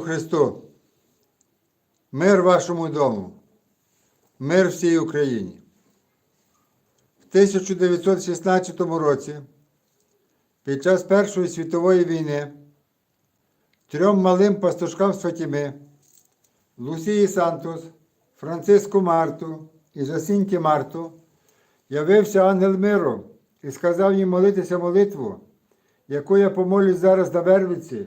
Христу, мир вашому дому, мир всій Україні. В 1916 році, під час Першої світової війни, трьом малим пастушкам з Лусії Сантос, Франциску Марту і Жасінті Марту, явився ангел миру і сказав їм молитися молитву, яку я помолюсь зараз на Вервиці,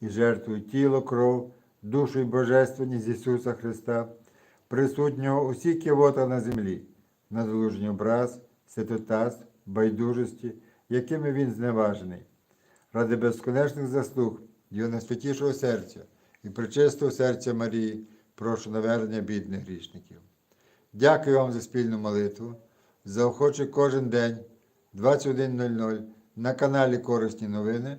і жертвую тіло, кров, душу і божественність Ісуса Христа, присутнього усіх кивота на землі, на залужній образ, святотаз, байдужості, якими він зневажений, ради безконечних заслуг Його найсвятішого серця і причистого серця Марії, прошу навернення бідних грішників. Дякую вам за спільну молитву. Заохочу кожен день 21.00 на каналі Корисні новини